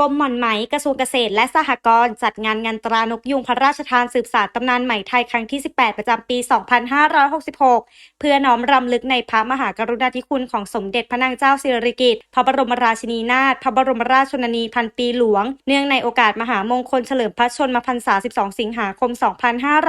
กรมหม่อนไหมกระทรวงเกษตรและสหกรณ์จัดงานงานตรานกยุงพระราชทานสืบสานตำนานไหมไทยครั้งที่ 18 ประจำปี 2566 เพื่อน้อมรำลึกในพระมหากรุณาธิคุณของสมเด็จพระนางเจ้าสิริกิติ์พระบรมราชินีนาถพระบรมราชชนนีพันปีหลวง เนื่องในโอกาสมหามงคลเฉลิมพระชนมพรรษา 12 สิงหาคม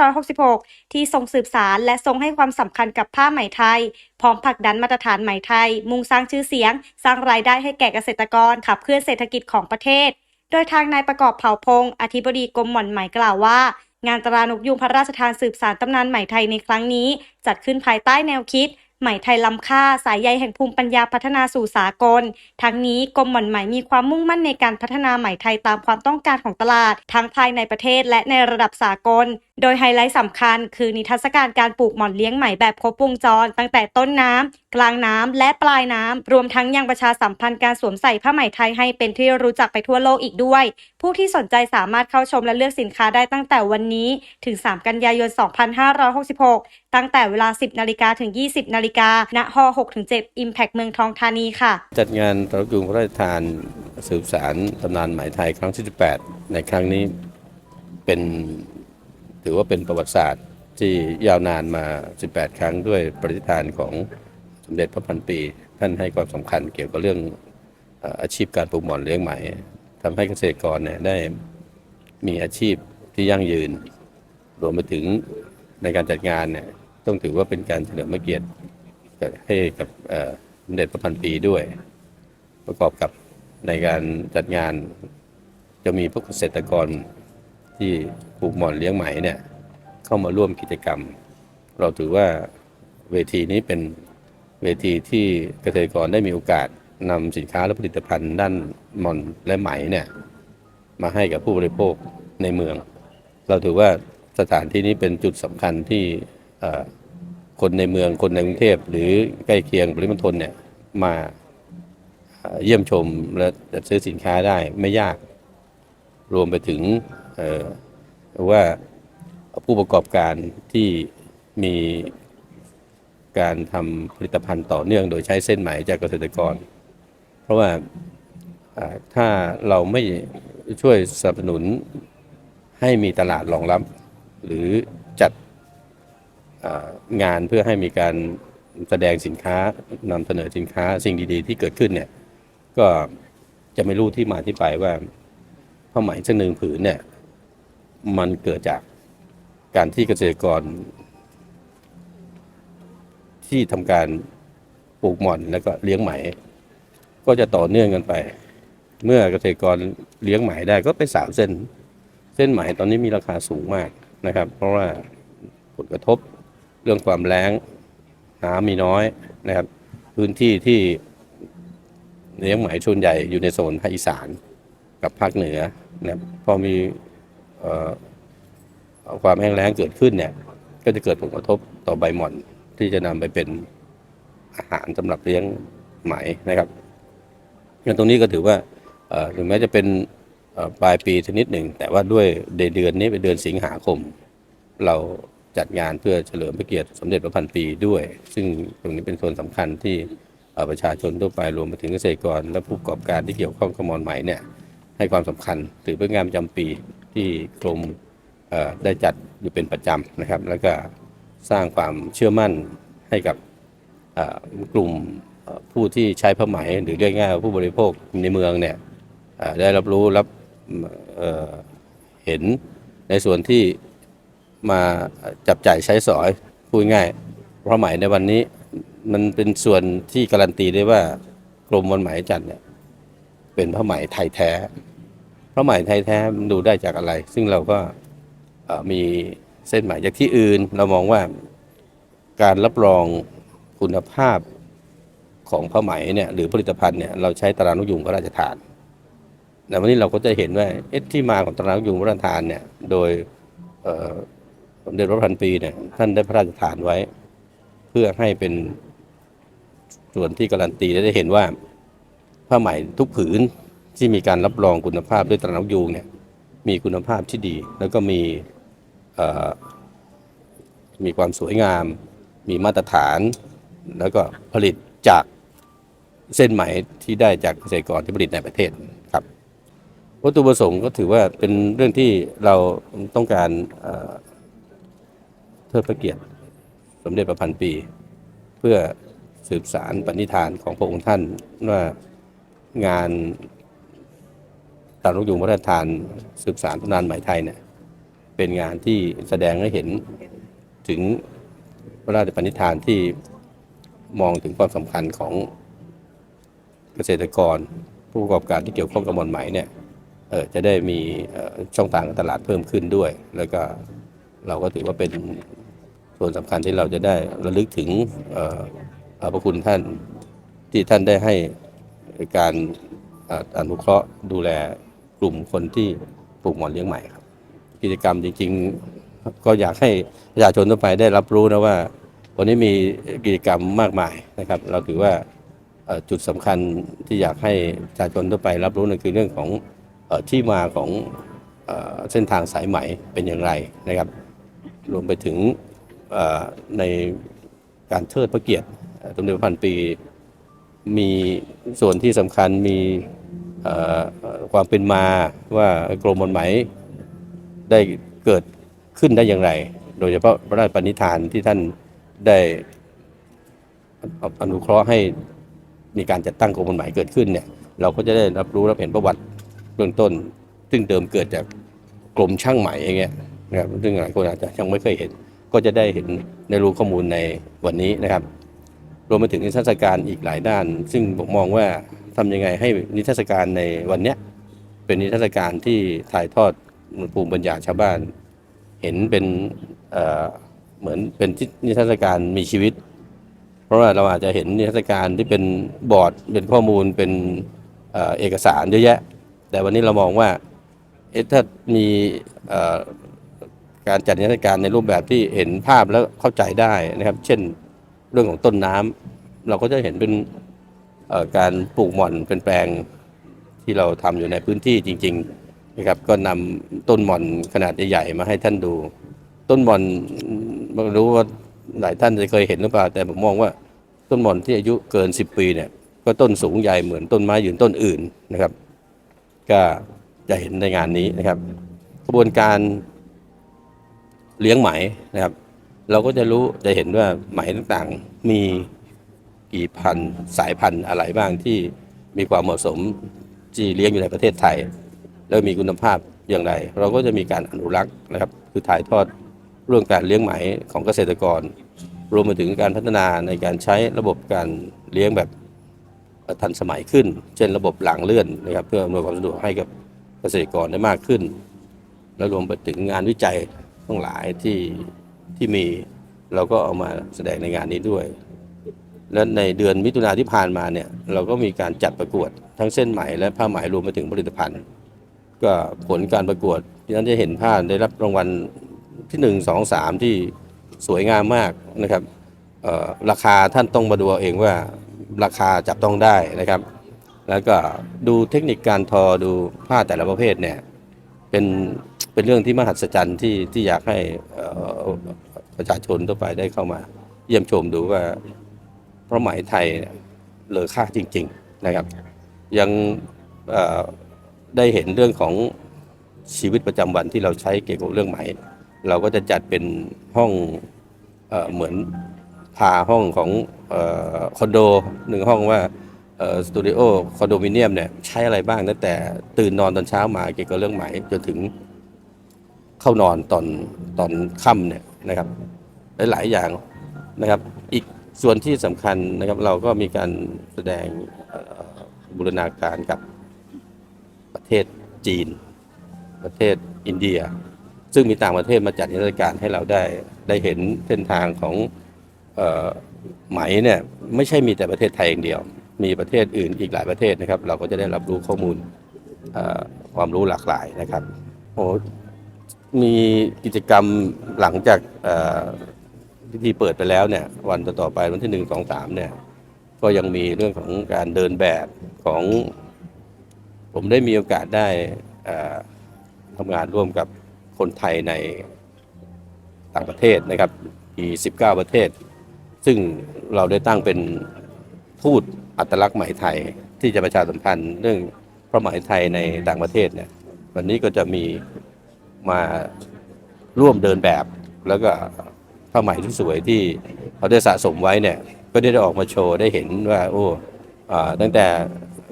2566 ที่ทรงสืบสารและทรงให้ความสำคัญกับผ้าไหมไทยพร้อมผลักดันมาตรฐานใหม่ไทย มุ่งสร้างชื่อเสียง สร้างรายได้ให้แก่เกษตรกรขับเคลื่อนเศรษฐกิจของประเทศ โดยทางนายประกอบเผ่าพงศ์อธิบดีกรมหม่อนไหมกล่าวว่า งานตรานกยูงพระราชทานสืบสารตำนานไหมไทยในครั้งนี้ จัดขึ้นภายใต้แนวคิด ไหม่ไทยล้ำค่าสายใยแห่งภูมิปัญญาพัฒนาสู่สากล ทั้งนี้กรมหม่อนไหมมีความมุ่งมั่นในการพัฒนาไหมไทยตามความต้องการของตลาด ทั้งภายในประเทศและในระดับสากล โดยไฮไลท์สำคัญ คือนิทรรศการการปลูกหม่อนเลี้ยงไหมแบบครบวงจร ตั้งแต่ต้นน้ำกลางน้ำและปลายน้ำรวมทั้งยังประชาสัมพันธ์การสวมใส่ผ้าไหมไทยให้เป็นที่รู้จักไปทั่วโลกอีกด้วย ผู้ที่สนใจสามารถเข้าชมและเลือกสินค้าได้ตั้งแต่วันนี้ ถึง 3 กันยายน 2566 ตั้งแต่เวลา 10 นาฬิกาถึง 20 นาฬิกาณฮ6-7 Impact เมืองทองธานีค่ะ จัดงานตระกูลพระราชทานสืบสารตำนานไหมไทยครั้งที่ 18 ในครั้งนี้เป็นถือว่าเป็นประวัติศาสตร์ที่ยาวนานมา 18 ครั้งด้วยปฏิฐานของสมเด็จพระพันปี ท่านให้ความสำคัญเกี่ยวกับเรื่องอาชีพการปลูกหม่อนเลี้ยงไหมทำให้เกษตรกรเนี่ยได้มีอาชีพที่ยั่งยืน รวมไปถึงในการจัดงานเนี่ย ต้องถือว่าเป็นการเฉลิมพระเกียรติให้กับสมเด็จพระพันปีด้วย ประกอบกับในการจัดงานจะมีพวกเกษตรกรที่ปลูกหม่อนเลี้ยงไหมเนี่ยเข้ามาร่วมกิจกรรม เราถือว่าเวทีนี้เป็นเวทีที่เกษตรกรได้มีโอกาสนำสินค้าและผลิตภัณฑ์ด้านหม่อนและไหมเนี่ยมาให้กับผู้บริโภคในเมือง เราถือว่าสถานที่นี้เป็นจุดสำคัญที่ คนในเมืองคนในกรุงเทพหรือใกล้เคียงปริมณฑลเนี่ยมาเยี่ยมชมและจัดซื้อสินค้าได้ไม่ยาก รวมไปถึงว่าผู้ประกอบการที่มีการทำผลิตภัณฑ์ต่อเนื่องโดยใช้เส้นไหมจากเกษตรกร เพราะว่าถ้าเราไม่ช่วยสนับสนุนให้มีตลาดรองรับ หรือ งานเพื่อให้มีการแสดงสินค้านำเสนอสินค้าสิ่งดีๆ ที่เกิดขึ้นเนี่ยก็จะไม่รู้ที่มาที่ไปว่าผ้าไหมเส้นหนึ่งผืนเนี่ยมันเกิดจากการที่เกษตรกร ที่ทำการปลูกหม่อนแล้วก็เลี้ยงไหม ก็จะต่อเนื่องกันไป เมื่อเกษตรกรเลี้ยงไหมได้ก็ไปสามเส้น เส้นไหมตอนนี้มีราคาสูงมากนะครับ เพราะว่าผลกระทบ เรื่องความแล้งน้ำมีน้อยนะครับ พื้นที่ที่เลี้ยงไหมส่วนใหญ่อยู่ในโซนภาคอีสานกับภาคเหนือนะครับพอมีออความแห้งแล้งเกิดขึ้นเนี่ย ก็จะเกิดผลกระทบต่อใบหม่อนที่จะนำไปเป็นอาหารสำหรับเลี้ยงไหมนะครับงั้นตรงนี้ก็ถือว่าถึงแม้จะเป็นปลายปีชนิดหนึ่ง แต่ว่าด้วยเดือนนี้เป็นเดือนสิงหาคม เรา จัดงานเพื่อเฉลิมพระเกียรติสมเด็จพระพันปีด้วย ซึ่งตรงนี้เป็นส่วนสำคัญที่ประชาชนทั่วไปรวมไปถึงเกษตรกร และผู้ประกอบการที่เกี่ยวข้องกับมอนไหมเนี่ยให้ความสำคัญถือเป็นงานประจำปีที่กรมได้จัดอยู่เป็นประจำนะครับ แล้วก็สร้างความเชื่อมั่นให้กับกลุ่มผู้ที่ใช้ผ้าไหมหรือเรียกง่ายๆว่าผู้บริโภคในเมืองเนี่ยได้รับรู้รับเเห็นในส่วนที่ มาจับจ่ายใช้สอยพูดง่ายผ้าไหมในวันนี้มันเป็นส่วนที่การันตีได้ว่ากรมวันไหมจันทร์เนี่ย เป็นผ้าไหมไทยแท้ผ้าไหมไทยแท้มันดูได้จากอะไร ซึ่งเราก็มีเส้นไหมจากที่อื่น เรามองว่าการรับรองคุณภาพของผ้าไหมเนี่ยหรือผลิตภัณฑ์เนี่ยเราใช้ตรานกยุงพระราชทาน แต่วันนี้เราก็จะเห็นว่าเอ๊ะที่มาของตรานกยุงพระราชทานเนี่ยโดย สมเด็จพระพันปีเนี่ยท่านได้พระราชทานไว้ เพื่อให้เป็นส่วนที่การันตีและได้เห็นว่าผ้าไหมทุกผืนที่มีการรับรองคุณภาพด้วยตรานกยูงเนี่ยมีคุณภาพที่ดี แล้วก็มีมีความสวยงาม มีมาตรฐาน แล้วก็ผลิตจากเส้นไหมที่ได้จากเกษตรกรที่ผลิตในประเทศครับวัตถุประสงค์ก็ถือว่าเป็นเรื่องที่เราต้องการ เทิดพระเกียรติ สมเด็จพระพันปี เพื่อสืบสารปณิธานของพระองค์ท่านว่างานตามนกยูงพระราชทานสืบสารตำนานไหมไทยเนี่ยเป็นงานที่แสดงให้เห็นถึงพระราชปณิธานที่มองถึงความสำคัญของเกษตรกร ผู้ประกอบการที่เกี่ยวข้องกับมอนไหมเนี่ยเออจะได้มีช่องทางการตลาดเพิ่มขึ้นด้วย แล้วก็เราก็ถือว่าเป็น ส่วนสำคัญที่เราจะได้ระลึกถึงอ่อเอ่อพระคุณท่านที่ท่านได้ให้การอ่ออนุเคราะห์ดูแลกลุ่มคนที่ปลูกหมอนเลี้ยงไหม่ครับ กิจกรรมจริง ๆ ก็อยากให้ประชาชนทั่วไปได้รับรู้นะว่า วันนี้มีกิจกรรมมากมายนะครับ เราถือว่าจุดสำคัญที่อยากให้ประชาชนทั่วไปรับรู้นั่นคือเรื่องของที่มาของเส้นทางสายไหมเป็นอย่างไรนะครับ รวมไปถึง ในการเทิดพระเกียรติสมเด็จพระพันปี มีส่วนที่สำคัญมีความเป็นมาว่ากรมหมนไหมได้เกิดขึ้นได้อย่างไร โดยเฉพาะพระราชปณิธานที่ท่านได้อนุเคราะห์ให้มีการจัดตั้งกรมกฎหมเกิดขึ้นเนี่ยเราก็จะได้รับรู้รับเห็นประวัติเบื้องต้น ซึ่งเดิมเกิดจากกรมช่างไหมอย่างเงี้ยนะครับซึ่งหลายคนอาจจะยังไม่เคยเห็น ก็จะได้เห็นได้รู้ข้อมูลในวันนี้นะครับ รวมไปถึงนิทรรศการอีกหลายด้าน ซึ่งผมมองว่าทำยังไงให้นิทรรศการในวันนี้เป็นนิทรรศการที่ถ่ายทอดภูมิปัญญาชาวบ้าน เห็นเป็นเเหมือนเป็นที่นิทรรศการมีชีวิต เพราะว่าเราอาจจะเห็นนิทรรศการที่เป็นบอร์ดเป็นข้อมูลเป็นเอกสารเยอะแยะ แต่วันนี้เรามองว่าถ้ามี การจัดนิทรรศการในรูปแบบที่เห็นภาพแล้วเข้าใจได้นะครับ เช่นเรื่องของต้นน้ำเราก็จะเห็นเป็นการปลูกหม่อนเป็นแปลงที่เราทำอยู่ในพื้นที่จริง ๆนะครับ ก็นำต้นหม่อนขนาดใหญ่ๆมาให้ท่านดู ต้นหม่อนไม่รู้ว่าหลายท่านจะเคยเห็นหรือเปล่า แต่ผมมองว่าต้นหม่อนที่อายุเกิน 10 ปีเนี่ยก็ต้นสูงใหญ่เหมือนต้นไม้ยืนต้นอื่นนะครับ ก็จะเห็นในงานนี้นะครับ กระบวนการ เลี้ยงไหมนะครับ เราก็จะรู้จะเห็นว่าไหมต่างๆ มีกี่พันสายพันธุ์อะไรบ้างที่มีความเหมาะสมที่เลี้ยงอยู่ในประเทศไทย แล้วมีคุณภาพอย่างไร เราก็จะมีการอนุรักษ์นะครับ คือถ่ายทอดเรื่องการเลี้ยงไหมของเกษตรกร รวมไปถึงการพัฒนาในการใช้ระบบการเลี้ยงแบบทันสมัยขึ้น เช่นระบบหลังเลื่อนนะครับ เพื่ออำนวยความสะดวกให้กับเกษตรกรได้มากขึ้น และรวมไปถึงงานวิจัย ทั้งหลายที่ที่มีเราก็เอามาแสดงในงานนี้ด้วย และในเดือนมิถุนาที่ผ่านมาเนี่ยเราก็มีการจัดประกวดทั้งเส้นไหมและผ้าไหมรวมไปถึงผลิตภัณฑ์ ก็ผลการประกวดที่นั้นจะเห็นผ้าได้รับรางวัลที่หนึ่งสองสามที่สวยงามมากนะครับราคาท่านต้องมาดูเองว่าราคาจับต้องได้นะครับ แล้วก็ดูเทคนิคการทอดูผ้าแต่ละประเภทเนี่ยเป็น เป็นเรื่องที่มหัศจรรย์ที่ที่อยากให้ประชาชนทั่วไปได้เข้ามา เยี่ยมชมดูว่าพระไหมไทยเนี่ยเลอค่าจริง ๆนะครับ ยังได้เห็นเรื่องของชีวิตประจำวันที่เราใช้เกี่ยวกับเรื่องไหม เราก็จะจัดเป็นห้องเอเหมือนพาห้องของออคอนโดหนึ่งห้องว่าสตูดิโอคอนโดมิเนียมเนี่ยใช้อะไรบ้างตั้งแต่ตื่นนอนตอนเช้ามาเกี่ยวกับเรื่องไหมจนถึง เข้านอนตอนตอนค่ำเนี่ยนะครับหลายๆอย่างนะครับ อีกส่วนที่สำคัญนะครับเราก็มีการแสดงบูรณาการกับประเทศจีน ประเทศอินเดีย ซึ่งมีต่างประเทศมาจัดนิทรรศการให้เราได้ได้เห็นเส้นทางของออไหมเนี่ยไม่ใช่มีแต่ประเทศไทยอย่างเดียว มีประเทศอื่นอีกหลายประเทศนะครับ เราก็จะได้รับรู้ข้อมูลความรู้หลากหลายนะครับโอ้ มีกิจกรรมหลังจากพิธีเปิดไปแล้วเนี่ยวันต่อๆไปวันที่หนึ่งสองสามเนี่ยก็ยังมีเรื่องของการเดินแบบของ ผมได้มีโอกาสได้ทำงานร่วมกับคนไทยในต่างประเทศนะครับอี19 ประเทศ ซึ่งเราได้ตั้งเป็นทูตอัตลักษณ์ไหมไทย ที่จะประชาสัมพันธ์เรื่องพระไหมไทยในต่างประเทศเนี่ยวันนี้ก็จะมี มาร่วมเดินแบบ แล้วก็ผ้าไหมที่สวยที่เขาได้สะสมไว้เนี่ยก็ได้ออกมาโชว์ได้เห็นว่า โอ้อ่าตั้งแต่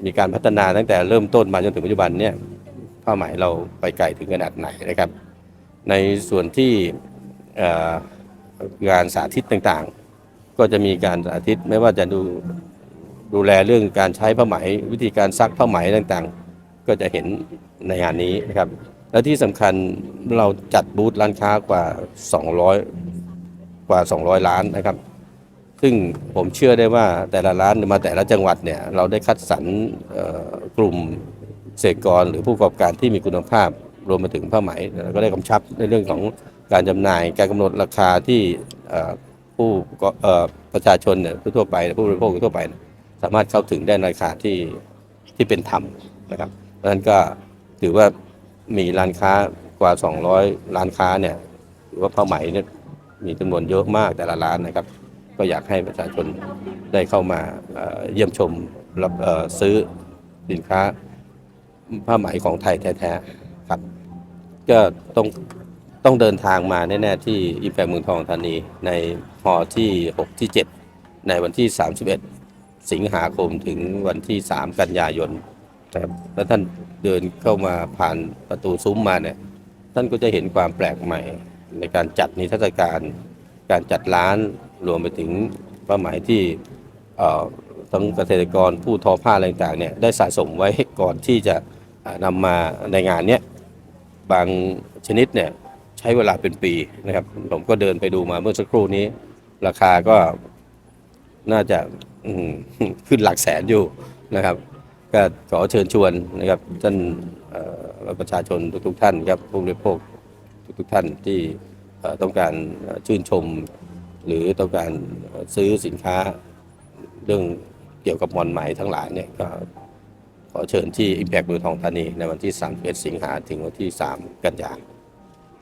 มีการพัฒนาตั้งแต่เริ่มต้นมาจนถึงปัจจุบันเนี่ยผ้าไหมเราไปไกลถึงขนาดไหนนะครับ ในส่วนที่งานสาธิตต่างๆ ก็จะมีการสาธิตไม่ว่าจะดูดูแลเรื่องการใช้ผ้าไหม วิธีการซักผ้าไหมต่างๆ ก็จะเห็นในงานนี้นะครับ และที่สำคัญเราจัดบูธร้านค้ากว่า 200 กว่า 200ล้านนะครับ ซึ่งผมเชื่อได้ว่าแต่ละร้านมาแต่ละจังหวัดเนี่ยเราได้คัดสรรกลุ่มเกษตรกรหรือผู้ประกอบการที่มีคุณภาพรวมมาถึงผ้าไหมแล้วก็ได้กำชับในเรื่องของการจำหน่าย การกำหนดราคาที่ผู้ประชาชนเนี่ยทั่วไปผู้บริโภคทั่วไป สามารถเข้าถึงได้ในราคาที่ที่เป็นธรรมนะครับเพราะฉะนั้นก็ถือว่า มีร้านค้ากว่า 200 ร้านค้าเนี่ยถือว่าผ้าไหมเนี่ยมีจำนวนเยอะมากแต่ละร้านนะครับ ก็อยากให้ประชาชนได้เข้ามาเยี่ยมชมรับซื้อสินค้าผ้าไหมของไทยแท้ๆครับ ก็ต้องต้องเดินทางมาแน่ๆที่อิมแพคเมืองทองธานี ในฮอที่ 6 ที่ 7 ในวันที่ 31 สิงหาคมถึงวันที่ 3 กันยายน นะครับแล้วท่านเดินเข้ามาผ่านประตูซุ้มมาเนี่ยท่านก็จะเห็นความแปลกใหม่ในการจัดนิทรรศการ การจัดร้านรวมไปถึงเป้าหมายที่ทั้งเกษตรกรผู้ทอผ้าอะไรต่างๆเนี่ยได้สะสมไว้ก่อนที่จะอ่านำมาในงานเนี้ยบางชนิดเนี่ยใช้เวลาเป็นปีนะครับผมก็เดินไปดูมาเมื่อสักครู่นี้ ราคาก็น่าจะขึ้นหลักแสนอยู่นะครับ ก็ขอเชิญชวนนะครับท่านประชาชนทุกๆท่านครับผู้บริโภคทุกๆท่านที่ต้องการชื่นชม หรือต้องการซื้อสินค้าเรื่องเกี่ยวกับมอนไหม่ทั้งหลายเนี่ยก็ขอเชิญที่ Impact เมืองทองธานี ในวันที่31สิงหาถึงวันที่ 3 กันยา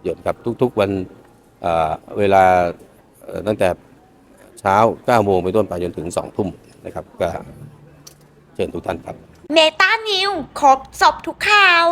ยนครับทุกๆวันเเวลาตั้งแต่เช้า9โมงไปนต้นไปจนถึง 2 ทุ่มนะครับก็เชิญทุกท่านครับ เมตานิวครบจบทุกข่าว